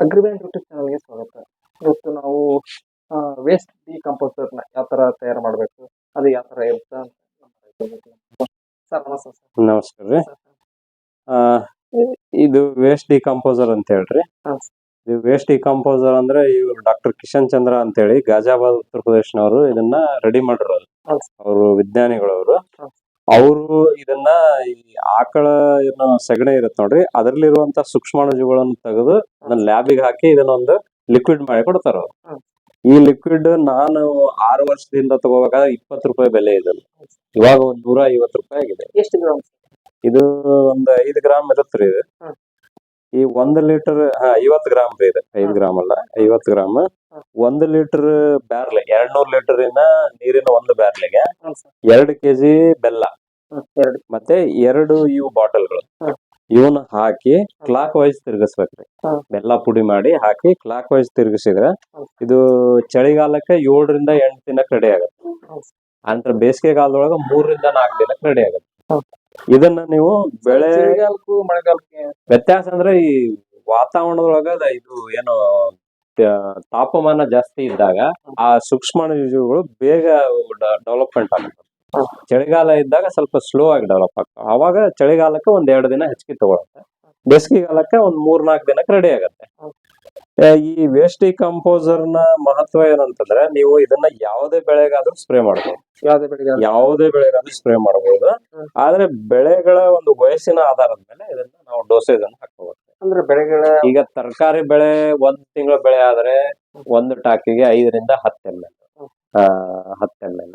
ಅಗ್ರಿಬ್ಯಾಂಡ್ YouTube ಚಾನಲ್ಗೆ ಸ್ವಾಗತ. ಇವತ್ತು ನಾವು ವೇಸ್ಟ್ ಡಿಕಂಪೋಸರ್ನ ಯಾವ ಥರ ತಯಾರು ಮಾಡಬೇಕು ಅದು ಯಾವ ಥರ ಇರುತ್ತೆ ಅಂತ ಸರ್ ನಮಸ್ತೆ ಸರ್. ನಮಸ್ಕಾರ ರೀ. ಇದು ವೇಸ್ಟ್ ಡಿಕಂಪೋಸರ್ ಅಂತ ಹೇಳ್ರಿ. ಹಾಂ ಇದು ವೇಸ್ಟ್ ಡಿಕಂಪೋಸರ್ ಅಂದ್ರೆ ಇವರು ಡಾಕ್ಟರ್ ಕಿಶನ್ ಚಂದ್ರ ಅಂತ ಹೇಳಿ ಗಾಜಾಬಾದ್ ಉತ್ತರ ಪ್ರದೇಶನವರು ಇದನ್ನ ರೆಡಿ ಮಾಡಿರೋದು ಅವರು ವಿಜ್ಞಾನಿಗಳವರು. ಹಾಂ. ಅವರು ಇದನ್ನ ಈ ಆಕಳ ಏನೋ ಸಗಣಿ ಇರುತ್ತೆ ನೋಡ್ರಿ ಅದರಲ್ಲಿರುವಂತ ಸೂಕ್ಷ್ಮಾಣುಜೀವಗಳನ್ನು ತೆಗೆದು ಅದನ್ನ ಲ್ಯಾಬಿಗೆ ಹಾಕಿ ಇದನ್ನೊಂದು ಲಿಕ್ವಿಡ್ ಮಾಡಿ ಕೊಡ್ತಾರ ಈ ಲಿಕ್ವಿಡ್ ನಾನು ಆರು ವರ್ಷದಿಂದ ತಗೋಬೇಕಾದ್ರೆ ಇಪ್ಪತ್ತು ರೂಪಾಯಿ ಬೆಲೆ ಇದೆ ಇವಾಗ ಒಂದ್ ನೂರ ಐವತ್ತು ರೂಪಾಯಿ ಆಗಿದೆ. ಎಷ್ಟು ಗ್ರಾಮ್ ಇದು ಒಂದ್ ಐದು ಗ್ರಾಮ್ ಇರುತ್ತೆ ಇದು. ಈ ಒಂದ್ ಲೀಟರ್ ಐವತ್ ಗ್ರಾಮ್ ರೀ ಇದು ಐದ್ ಗ್ರಾಮ್ ಅಲ್ಲ ಐವತ್ ಗ್ರಾಮ್. ಒಂದ್ ಲೀಟರ್ ಬ್ಯಾರ್ಲೆ ಎರಡ್ ನೂರ್ ಲೀಟರಿನ ನೀರಿನ ಒಂದು ಬ್ಯಾರ್ಲೆಗೆ ಹಾಂ ಸರ್ ಎರಡ್ ಕೆಜಿ ಬೆಲ್ಲ ಹ್ಮ್, ಎರಡು ಮತ್ತೆ ಎರಡು ಇವು ಬಾಟಲ್ಗಳು ಹ್ಮ್. ಇವನ್ನ ಹಾಕಿ ಕ್ಲಾಕ್ ವೈಸ್ ತಿರ್ಗಿಸ್ಬೇಕ್ರಿ ಹ್ಮ್. ಬೆಲ್ಲ ಪುಡಿ ಮಾಡಿ ಹಾಕಿ ಕ್ಲಾಕ್ ವೈಸ್ ತಿರ್ಗಿಸಿದ್ರೆ ಹ್ಮ್. ಇದು ಚಳಿಗಾಲಕ್ಕೆ ಏಳರಿಂದ ಎಂಟ್ ದಿನಕ್ಕೆ ರೆಡಿ ಆಗುತ್ತೆ ಹ್ಮ್. ಅಂದ್ರೆ ಬೇಸಿಗೆ ಕಾಲದೊಳಗ ಮೂರರಿಂದ ನಾಲ್ಕು ದಿನಕ್ಕೆ ರೆಡಿ ಆಗುತ್ತೆ ಹ್ಮ್. ಇದನ್ನ ನೀವು ಬೆಳೆ ಚಳಿಗಾಲಕ್ಕೂ ಮಳೆಗಾಲಕ್ಕೆ. ವ್ಯತ್ಯಾಸ ಅಂದ್ರೆ ಈ ವಾತಾವರಣದೊಳಗ ಇದು ಏನು ತ- ತಾಪಮಾನ ಜಾಸ್ತಿ ಇದ್ದಾಗ ಆ ಸೂಕ್ಷ್ಮಾಣುಜೀವಿಗಳು ಬೇಗ ಡೆವಲಪ್ಮೆಂಟ್ ಆಗುತ್ತೆ ಹ್ಮ್. ಚಳಿಗಾಲ ಇದ್ದಾಗ ಸ್ವಲ್ಪ ಸ್ಲೋ ಆಗಿ ಡೆವಲಪ್ ಆಗ್ತವೆ ಅವಾಗ ಚಳಿಗಾಲಕ್ಕೆ ಒಂದ್ ಎರಡು ದಿನ ಹೆಚ್ಚಿಗೆ ತಗೊಳುತ್ತೆ. ಬೇಸಿಗೆಗಾಲಕ್ಕೆ ಒಂದ್ ಮೂರ್ ನಾಲ್ಕು ದಿನಕ್ಕೆ ರೆಡಿ ಆಗುತ್ತೆ. ಈ ವೇಸ್ಟಿ ಕಂಪೋಸರ್ನ ಮಹತ್ವ ಏನಂತಂದ್ರೆ ನೀವು ಇದನ್ನ ಯಾವುದೇ ಬೆಳೆಗಾದ್ರೂ ಸ್ಪ್ರೇ ಮಾಡಬಹುದು ಯಾವುದೇ ಬೆಳೆಗಾದ್ರೂ. ಸ್ಪ್ರೇ ಮಾಡಬಹುದು. ಆದ್ರೆ ಬೆಳೆಗಳ ಒಂದು ವಯಸ್ಸಿನ ಆಧಾರದ ಮೇಲೆ ಇದನ್ನ ನಾವು ಡೋಸೇಜ್ ಅನ್ನು ಹಾಕೋಬಹುದು ಅಂದ್ರೆ ಬೆಳೆಗಳ ಈಗ ತರಕಾರಿ ಬೆಳೆ ಒಂದ್ ತಿಂಗಳ ಬೆಳೆ ಆದ್ರೆ ಒಂದು ಟಾಕಿಗೆ ಐದರಿಂದ ಹತ್ತು ಎಂ ಎಲ್. ಹತ್ತು ಎಂ ಎಲ್.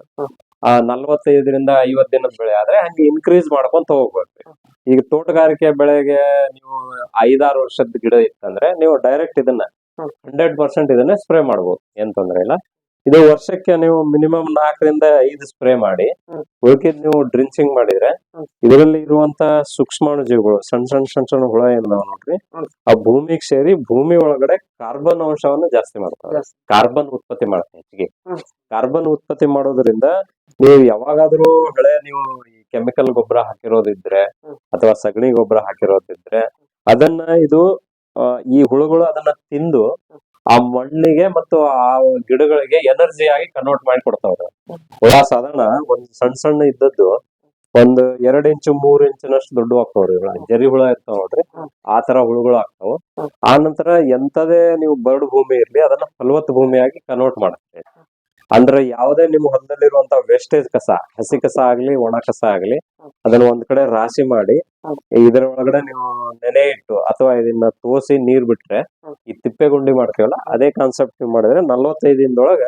ನಲ್ವತ್ತೈದರಿಂದ ಐವತ್ ದಿನದ ಬೆಳೆ ಆದ್ರೆ ಹಂಗೆ ಇನ್ಕ್ರೀಸ್ ಮಾಡ್ಕೊಂತ ಹೋಗ್ಬೇಕು. ಈಗ ತೋಟಗಾರಿಕೆ ಬೆಳೆಗೆ ನೀವು ಐದಾರು ವರ್ಷದ ಗಿಡ ಇತ್ತಂದ್ರೆ ನೀವು ಡೈರೆಕ್ಟ್ ಇದನ್ನ. ಹಂಡ್ರೆಡ್ ಪರ್ಸೆಂಟ್ ಇದನ್ನ ಸ್ಪ್ರೇ ಮಾಡಬಹುದು ಏನ್ ತೊಂದ್ರೆ ಇಲ್ಲ. ಇದು ವರ್ಷಕ್ಕೆ ನೀವು ಮಿನಿಮಮ್ ನಾಲ್ಕರಿಂದ ಐದು ಸ್ಪ್ರೇ ಮಾಡಿ. ಉಳ್ಕಿದ್ ನೀವು ಡ್ರಿಂಚಿಂಗ್ ಮಾಡಿದ್ರೆ. ಇದರಲ್ಲಿ ಇರುವಂತ ಸೂಕ್ಷ್ಮಾಣುಜೀವಿಗಳು ಸಣ್ಣ ಸಣ್ಣ ಸಣ್ಣ ಸಣ್ಣ ಹುಳ ಏನಿದಾವ ನೋಡ್ರಿ? ಆ ಭೂಮಿಗೆ ಸೇರಿ ಭೂಮಿ ಒಳಗಡೆ ಕಾರ್ಬನ್ ಅಂಶವನ್ನು ಜಾಸ್ತಿ ಮಾಡ್ತಾರೆ. ಕಾರ್ಬನ್ ಉತ್ಪತ್ತಿ ಮಾಡ್ತಾರೆ ಹೆಚ್ಚಿಗೆ. ಕಾರ್ಬನ್ ಉತ್ಪತ್ತಿ ಮಾಡೋದ್ರಿಂದ ನೀವು ಯಾವಾಗಾದ್ರೂ ಹಳೆ ನೀವು ಈ ಕೆಮಿಕಲ್ ಗೊಬ್ಬರ ಹಾಕಿರೋದಿದ್ರೆ ಅಥವಾ ಸಗಣಿ ಗೊಬ್ಬರ ಹಾಕಿರೋದಿದ್ರೆ ಅದನ್ನ ಇದು ಈ ಹುಳುಗಳು ಅದನ್ನ ತಿಂದು ಆ ಮಣ್ಣಿಗೆ ಮತ್ತು ಆ ಗಿಡಗಳಿಗೆ ಎನರ್ಜಿ ಆಗಿ ಕನ್ವರ್ಟ್ ಮಾಡಿ ಕೊಡ್ತಾವ್ರೆ ಹುಳ ಸಾಧಾರಣ ಒಂದ್ ಸಣ್ಣ ಸಣ್ಣ ಇದ್ದದ್ದು ಒಂದು ಎರಡ್ ಇಂಚು ಮೂರ್ ಇಂಚಿನಷ್ಟು ದೊಡ್ಡ ಆಗ್ತಾವ್ರಿ ಜರಿ ಹುಳ ಇರ್ತಾವ ನೋಡ್ರಿ. ಆ ತರ ಹುಳುಗಳು ಆಗ್ತಾವ. ಆ ನಂತರ ಎಂತದೇ ನೀವು ಬರಡು ಭೂಮಿ ಇರ್ಲಿ ಅದನ್ನ ಫಲವತ್ತು ಭೂಮಿಯಾಗಿ ಕನ್ವರ್ಟ್ ಮಾಡುತ್ತೆ ಅಂದ್ರೆ ಯಾವುದೇ ನಿಮ್ಮ ಹೊಲದಲ್ಲಿರುವಂತ ವೇಸ್ಟೇಜ್ ಕಸ ಹಸಿ ಕಸ ಆಗ್ಲಿ ಒಣ ಕಸ ಆಗ್ಲಿ ಅದನ್ನ ಒಂದ್ ಕಡೆ ರಾಶಿ ಮಾಡಿ. ಇದರ ಒಳಗಡೆ ನೀವು ನೆನೆ ಇಟ್ಟು ಅಥವಾ ಇದನ್ನ ತೋಸಿ ನೀರ್ ಬಿಟ್ರೆ ಈ ತಿಪ್ಪೆ ಗುಂಡಿ ಮಾಡ್ತೀವಲ್ಲ ಅದೇ ಕಾನ್ಸೆಪ್ಟ್ ನೀವು ಮಾಡಿದ್ರೆ ನಲ್ವತ್ತೈದು ದಿನದೊಳಗ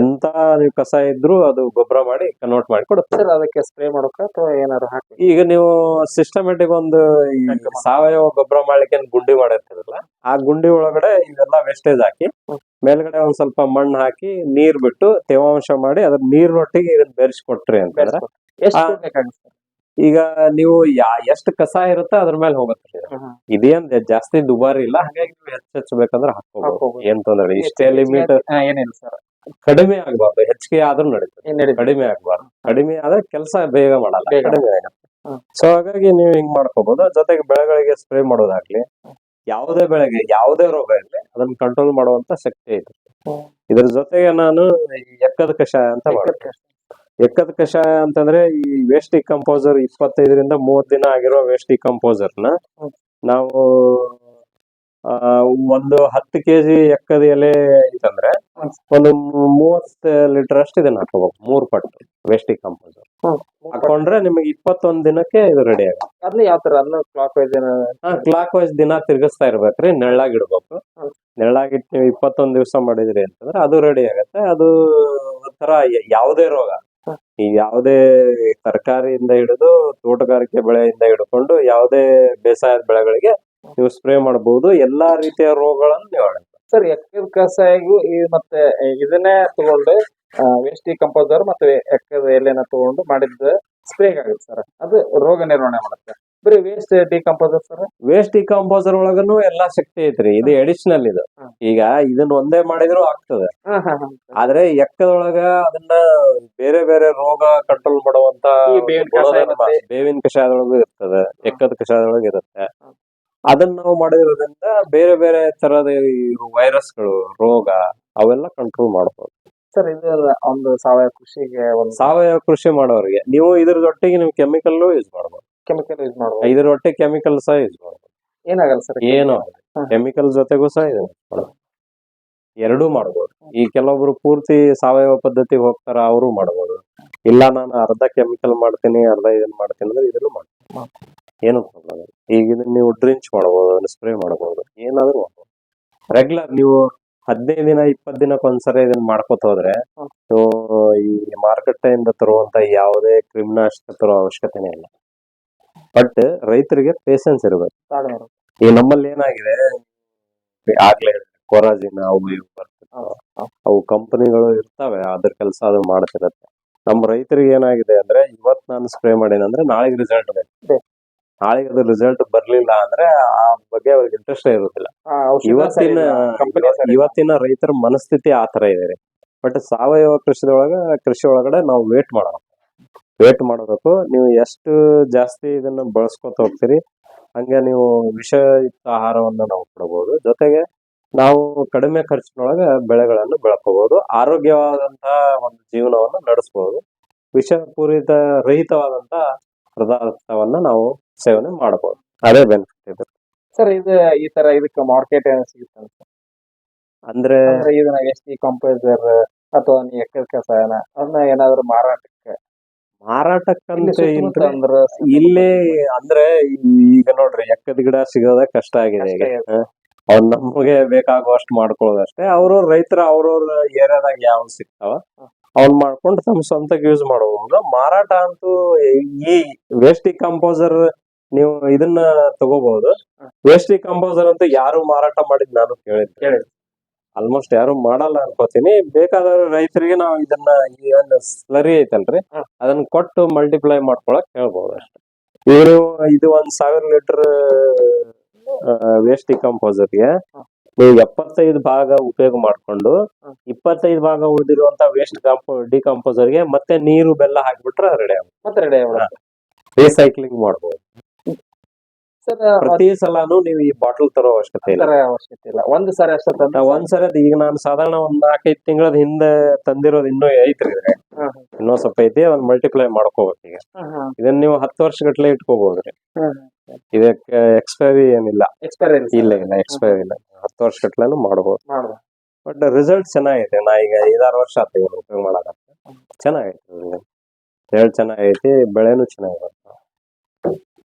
ಎಂತ ನೀವು ಕಸ ಇದ್ರು ಅದು ಗೊಬ್ಬರ ಮಾಡಿ ಕನ್ವರ್ಟ್ ಮಾಡಿ ಕೊಡುತ್ತೆ. ಅದಕ್ಕೆ ಸ್ಪ್ರೇ ಮಾಡೋಕೆ ಅಥವಾ ಏನಾದ್ರು ಹಾಕಿ ಈಗ ನೀವು ಸಿಸ್ಟಮೆಟಿಕ್ ಒಂದು ಸಾವಯವ ಗೊಬ್ಬರ ಮಾಡ್ಲಿಕ್ಕೆ ಗುಂಡಿ ಮಾಡಿರ್ತೀರಲ್ಲ ಆ ಗುಂಡಿ ಒಳಗಡೆ ಇವೆಲ್ಲ ವೇಸ್ಟೇಜ್ ಹಾಕಿ. ಮೇಲ್ಗಡೆ ಒಂದ್ ಸ್ವಲ್ಪ ಮಣ್ಣು ಹಾಕಿ ನೀರ್ ಬಿಟ್ಟು ತೇವಾಂಶ ಮಾಡಿ ಅದ್ರ ನೀರಿನೊಟ್ಟಿಗೆ ಇದನ್ನ ಬೆರೆಸಿ ಕೊಟ್ರಿ ಅಂತಂದ್ರೆ ಎಷ್ಟು ಬೇಕಾಗುತ್ತೆ? ಈಗ ನೀವು ಯಾ ಎಷ್ಟು ಕಸ ಇರುತ್ತೆ ಅದ್ರ ಮೇಲೆ ಹೋಗುತ್ತೆ ಇದು. ಇದೇನ್ ಜಾಸ್ತಿ ದುಬಾರಿ ಇಲ್ಲ. ಹಾಗಾಗಿ ನೀವು ಹೆಚ್ಚು ಹೆಚ್ಚು ಬೇಕಂದ್ರೆ ಹಾಕೋಬಹುದು. ಏನ್ ತೊಂದ್ರೆ. ಇಷ್ಟೇ ಲಿಮಿಟ್ ಏನಿಲ್ಲ ಸರ್. ಕಡಿಮೆ ಆಗ್ಬಾರ್ದು. ಹೆಚ್ಚಿಗೆ ಆದ್ರೂ ನಡೀತದೆ. ಕಡಿಮೆ ಆಗ್ಬಾರ್ದು. ಕಡಿಮೆ ಆದ್ರೆ ಕೆಲಸ ಬೇಗ ಮಾಡಲ್ಲ. ಕಡಿಮೆ ಆಗುತ್ತೆ ಸೊ ಹಾಗಾಗಿ ನೀವು ಹಿಂಗ್ ಮಾಡ್ಕೋಬಹುದು ಜೊತೆಗೆ ಬೆಳೆಗಳಿಗೆ ಸ್ಪ್ರೇ ಮಾಡೋದಾಗ್ಲಿ ಯಾವುದೇ ಬೆಳೆಗೆ ಯಾವುದೇ ರೋಗ ಇರಲಿ ಅದನ್ನ ಕಂಟ್ರೋಲ್ ಮಾಡುವಂತ ಶಕ್ತಿ ಇದೆ. ಇದರ ಜೊತೆಗೆ ನಾನು ಎಕ್ಕದ ಕಷಾಯ ಅಂತ ಮಾಡ್ತೇನೆ. ಎಕ್ಕದ ಕಷಾಯ ಅಂತಂದ್ರೆ ಈ ವೇಸ್ಟ್ ಕಂಪೋಸರ್ ಇಪ್ಪತ್ತೈದರಿಂದ ಮೂವತ್ ದಿನ ಆಗಿರೋ ವೇಸ್ಟ್ ಕಂಪೋಸರ್ನ ನಾವು ಆ, ಒಂದು ಹತ್ತು ಕೆಜಿ ಎಕ್ಕದ ಎಲೆ ಇತ್ತಂದ್ರೆ ಒಂದು ಮೂವತ್ತು ಲೀಟರ್ ಅಷ್ಟು ಇದನ್ನ ಹಾಕೋಬೇಕು. ಮೂರ್ ಪಟ್ಟು ವೇಸ್ಟ್ ಕಂಪೋಸರ್ ಹಾಕೊಂಡ್ರೆ ನಿಮಗೆ ಇಪ್ಪತ್ತೊಂದ್ ದಿನಕ್ಕೆ ಇದು ರೆಡಿ ಆಗುತ್ತೆ. ಅದನ್ನ ಯಾವ ತರ ಅದನ್ನ ಕ್ಲಾಕ್ ವೈಸ್ ಕ್ಲಾಕ್ ವೈಸ್ ದಿನ ತಿರ್ಗಿಸ್ತಾ ಇರ್ಬೇಕ್ರಿ ನೆಳ್ಳಾಗಿ ಇಡ್ಬೇಕು. ನೆಳ್ಳಾಗಿಟ್ಟು ನೀವು ಇಪ್ಪತ್ತೊಂದ್ ದಿವಸ ಮಾಡಿದ್ರಿ ಅಂತಂದ್ರೆ ಅದು ರೆಡಿ ಆಗತ್ತೆ. ಅದು ಒಂಥರ ಯಾವದೇ ರೋಗ. ಈ ಯಾವುದೇ ತರಕಾರಿಯಿಂದ ಹಿಡಿದು ತೋಟಗಾರಿಕೆ ಬೆಳೆಯಿಂದ ಹಿಡ್ಕೊಂಡು ಯಾವುದೇ ಬೇಸಾಯದ ಬೆಳೆಗಳಿಗೆ ನೀವು ಸ್ಪ್ರೇ ಮಾಡಬಹುದು ಎಲ್ಲಾ ರೀತಿಯ ರೋಗಗಳನ್ನು ನಿವಾರಣೆ ಸರ್ ಎಕ್ಕಿನ ಕಸಾಯಿಗೂ ಈ ಮತ್ತೆ ಇದನ್ನೇ ತಗೊಂಡು ವೇಸ್ಟ್ ಕಂಪೋಸರ್ ಮತ್ತು ಎಕ್ಕದ ಎಲೆನ ತಗೊಂಡು ಮಾಡಿದ ಸ್ಪ್ರೇ ಆಗುತ್ತೆ ಸರ್. ಅದು ರೋಗ ನಿರ್ವಹಣೆ ಮಾಡುತ್ತೆ. ಬರೀ waste decomposer sir? Waste decomposer ಒಳಗನು ಎಲ್ಲಾ ಶಕ್ತಿ ಐತ್ರಿ. ಇದು ಎಡಿಷನಲ್ ಇದು. ಈಗ ಇದನ್ನ ಒಂದೇ ಮಾಡಿದ್ರು ಆಗ್ತದೆ. ಆದ್ರೆ ಎಕ್ಕದೊಳಗ ಅದನ್ನ ಬೇರೆ ಬೇರೆ ರೋಗ ಕಂಟ್ರೋಲ್ ಮಾಡುವಂತ ಬೇವಿನ ಕಷಾಯದೊಳಗೂ ಇರ್ತದೆ. ಎಕ್ಕದ ಕಷಾಯದೊಳಗ ಇರುತ್ತೆ. ಅದನ್ನ ನಾವು ಮಾಡಿರೋದ್ರಿಂದ ಬೇರೆ ಬೇರೆ ತರದ ವೈರಸ್ಗಳು ರೋಗ ಅವೆಲ್ಲ ಕಂಟ್ರೋಲ್ ಮಾಡಬಹುದು ಸರ್ ಇದು ಒಂದು ಸಾವಯವ ಕೃಷಿಗೆ ಒಂದು ಸಾವಯವ ಕೃಷಿ ಮಾಡೋರಿಗೆ. ನೀವು ಇದ್ರದೊಟ್ಟಿಗೆ ನೀವು ಕೆಮಿಕಲ್ ಯೂಸ್ ಮಾಡಬಹುದು ಕೆಮಿಕಲ್ ಯೂಸ್ ಮಾಡ್ಬೋದು. ಇದ್ರ ಒಟ್ಟಿಗೆ ಕೆಮಿಕಲ್ ಸಹ ಯೂಸ್ ಮಾಡಬಹುದು ಏನಾಗಲ್ಲ ಸರ್ ಏನು. ಕೆಮಿಕಲ್ ಜೊತೆಗೂ ಸಹ ಇದೆ. ಎರಡೂ ಮಾಡ್ಬೋದು. ಈ ಕೆಲವೊಬ್ರು ಪೂರ್ತಿ ಸಾವಯವ ಪದ್ಧತಿ ಹೋಗ್ತಾರ ಅವರು ಮಾಡ್ಬೋದು. ಇಲ್ಲ ನಾನು ಅರ್ಧ ಕೆಮಿಕಲ್ ಮಾಡ್ತೀನಿ ಅರ್ಧ ಇದನ್ನ ಮಾಡ್ತೀನಿ ಅಂದ್ರೆ ಇದನ್ನು ಮಾಡ್ತೀನಿ ಏನು ಪ್ರಾಬ್ಲಮ್ ಈಗ ಇದನ್ನ ನೀವು ಡ್ರಿಂಚ್ ಮಾಡ್ಬೋದು ಸ್ಪ್ರೇ ಮಾಡ್ಬೋದು. ಏನಾದ್ರೂ ಮಾಡ್ಬೋದು. ರೆಗ್ಯುಲರ್ ನೀವು ಹದಿನೈದು ದಿನ ಇಪ್ಪತ್ತು ದಿನಕ್ಕೆ ಒಂದ್ಸರಿ ಇದನ್ನ ಮಾಡ್ಕೋತ ಹೋದ್ರೆ ಸೊ ಈ ಮಾರುಕಟ್ಟೆಯಿಂದ ತರುವಂತ ಯಾವುದೇ ಕ್ರಿಮಿನಾಶಕ ತರೋ ಅವಶ್ಯಕತೆನೇ ಇಲ್ಲ. ಬಟ್ ರೈತರಿಗೆ ಪೇಷನ್ಸ್ ಇರಬೇಕು. ಈ ನಮ್ಮಲ್ಲಿ ಏನಾಗಿದೆ ಆಗ್ಲೇ ಕೊರಾಜಿನ ಅವು ಇವು ಅವು ಕಂಪನಿಗಳು ಇರ್ತವೆ ಅದ್ರ ಕೆಲಸ ಅದು ಮಾಡ್ತಿರತ್ತೆ. ನಮ್ಮ ರೈತರಿಗೆ ಏನಾಗಿದೆ ಅಂದ್ರೆ ಇವತ್ ನಾನು ಸ್ಪ್ರೇ ಮಾಡೇನಂದ್ರೆ ಅಂದ್ರೆ ನಾಳೆಗೆ ರಿಸಲ್ಟ್ ಬೇಕು. ನಾಳೆಗೆ ಅದು ರಿಸಲ್ಟ್ ಬರ್ಲಿಲ್ಲ ಅಂದ್ರೆ ಆ ಬಗ್ಗೆ ಅವ್ರಿಗೆ ಇಂಟ್ರೆಸ್ಟ್ ಇರೋದಿಲ್ಲ. ಇವತ್ತಿನ. ಇವತ್ತಿನ ರೈತರ ಮನಸ್ಥಿತಿ ಆ ತರ ಇದೆ ಬಟ್ ಸಾವಯವ ಕೃಷಿದೊಳಗ ಕೃಷಿ ಒಳಗಡೆ ನಾವು ವೇಟ್ ಮಾಡೋಣ ವೇಟ್ ಮಾಡಬೇಕು ನೀವು ಎಷ್ಟು ಜಾಸ್ತಿ ಇದನ್ನ ಬಳಸ್ಕೊತ ಹೋಗ್ತೀರಿ ಹಂಗೆ ನೀವು ವಿಷಯುಕ್ತ ಆಹಾರವನ್ನ ನಾವು ಕೊಡಬಹುದು ಜೊತೆಗೆ ನಾವು ಕಡಿಮೆ ಖರ್ಚಿನೊಳಗೆ ಬೆಳೆಗಳನ್ನು ಬೆಳಕೋಬಹುದು ಆರೋಗ್ಯವಾದಂತಹ ಒಂದು ಜೀವನವನ್ನು ನಡೆಸಬಹುದು ವಿಷಪೂರಿತ ರಹಿತವಾದಂತ ಪದಾರ್ಥವನ್ನ ನಾವು ಸೇವನೆ ಮಾಡಬಹುದು. ಅದೇ ಬೆನಿಫಿಟ್ ಇದೆ. ಸರ್ ಇದು ಈ ತರ ಇದಕ್ಕೆ ಮಾರ್ಕೆಟ್ ಏನು ಸಿಗುತ್ತೆ ಅಂದ್ರೆ ಇದನ್ನ ಎಸ್ ಟಿ ಕಂಪೋಸರ್ ಅಥವಾ ನೀ ಎಕ್ಕದ ಕಸಾಯನ ಅದನ್ನ ಏನಾದ್ರು ಮಾರಾಟಕ್ಕೆ ಮಾರಾಟಕ್ಕಂತ ಅಂದ್ರೆ ಇಲ್ಲಿ ಅಂದ್ರೆ ಈಗ ನೋಡ್ರಿ ಎಕ್ಕದ ಗಿಡ ಸಿಗೋದ ಕಷ್ಟ ಆಗಿದೆ ಈಗ. ಅವ್ನ್ ನಮಗೆ ಬೇಕಾಗುವಷ್ಟು ಮಾಡ್ಕೊಳ್ಳೋದಷ್ಟೇ ಅವ್ರವ್ರ ರೈತರ ಅವ್ರವ್ರ ಏರಿಯಾದಾಗ ಯಾವ ಸಿಗ್ತಾವ? ಅವ್ನ್ ಮಾಡ್ಕೊಂಡು ತಮ್ಮ ಸ್ವಂತಕ್ಕೆ ಯೂಸ್ ಮಾಡಬಹುದು ಮಾರಾಟ ಅಂತೂ ಈ ವೇಸ್ಟಿಕ್ ಕಂಪೋಸರ್ ನೀವು ಇದನ್ನ ತಗೋಬಹುದು. ವೇಸ್ಟ್ ಕಂಪೋಸರ್ ಅಂತ ಯಾರು ಮಾರಾಟ ಮಾಡಿದ್ ನಾನು ಕೇಳಿದ್ ಕೇಳಿದ್ದೆ. ಆಲ್ಮೋಸ್ಟ್ ಯಾರು ಮಾಡಲ್ಲ ಅನ್ಕೋತೀನಿ. ಬೇಕಾದವ್ರ ರೈತರಿಗೆ ನಾವು ಇದನ್ನ ಒಂದು ಸ್ಲರಿ ಐತಲ್ರಿ? ಅದನ್ನ ಕೊಟ್ಟು ಮಲ್ಟಿಪ್ಲೈ ಮಾಡ್ಕೊಳಕ್ ಹೇಳ್ಬಹುದು ಅಷ್ಟೇ. ಇವರು ಇದು ಒಂದ್ ಸಾವಿರ ಲೀಟರ್ ವೇಸ್ಟ್ ಡಿಕಂಪೋಸರ್ಗೆ ಗೆ ನೀವು ಎಪ್ಪತ್ತೈದು ಭಾಗ ಉಪಯೋಗ ಮಾಡ್ಕೊಂಡು. ಇಪ್ಪತ್ತೈದು ಭಾಗ ಉಳಿದಿರುವಂತ ವೇಸ್ಟ್ ಡಿಕಂಪೋಸರ್ಗೆ ಮತ್ತೆ ನೀರು ಬೆಲ್ಲ ಹಾಕ್ಬಿಟ್ರೆ ರೆಡಿ ಆಗುತ್ತೆ. ಮತ್ತೆ ರೆಡಿ ಆಗ್ಬಿಡುತ್ತೆ ರೀಸೈಕ್ಲಿಂಗ್ ಮಾಡ್ಬೋದು. ಪ್ರತಿ ಸಲಾನು ನೀವು ಈ ಬಾಟಲ್ ತರೋ ಅವಶ್ಯಕತೆ ಇಲ್ಲ. ಅವಶ್ಯಕತೆ ಇಲ್ಲ. ಒಂದ್ ಸರಿ ಅಷ್ಟೇ ಒಂದ್ ಸರಿ ಒಂದ್ಸರಿ ಈಗ ನಾನು ಸಾಧಾರಣ ಒಂದ್ ನಾಲ್ಕೈದು ತಿಂಗಳದ ಹಿಂದೆ ತಂದಿರೋದು ಇನ್ನೂ ಐತ್ರಿ ಇದ್ರೆ ಹ್ಮ್, ಇನ್ನೂ ಸ್ವಲ್ಪ ಐತಿ ಅದನ್ನ ಮಲ್ಟಿಪ್ಲೈ ಮಾಡ್ಕೋಬೇಕು ಈಗ. ಇದನ್ನ ನೀವು ಹತ್ತು ವರ್ಷ ಗಟ್ಲೆ ಇಟ್ಕೋಬಹುದ್ರಿ. ಇದಕ್ಕೆ ಎಕ್ಸ್ಪೈರಿ ಏನಿಲ್ಲ. ಎಕ್ಸ್ಪೈರಿ ಇಲ್ಲ ಇಲ್ಲ ಎಕ್ಸ್ಪೈರಿ ಇಲ್ಲ. ಹತ್ತು ವರ್ಷ ಗಟ್ಲೆನು ಮಾಡಬಹುದು ಬಟ್ ರಿಸಲ್ಟ್ ಚೆನ್ನಾಗಿದೆ ನಾ ಈಗ ಐದಾರು ವರ್ಷ ಆತ ಉಪಯೋಗ ಮಾಡಕ್ಕೆ ಚೆನ್ನಾಗೈತೆ ರಿಸಲ್ಟ್ ಚೆನ್ನಾಗೈತಿ ಬೆಳೆನೂ ಚೆನ್ನಾಗಿರುತ್ತೆ.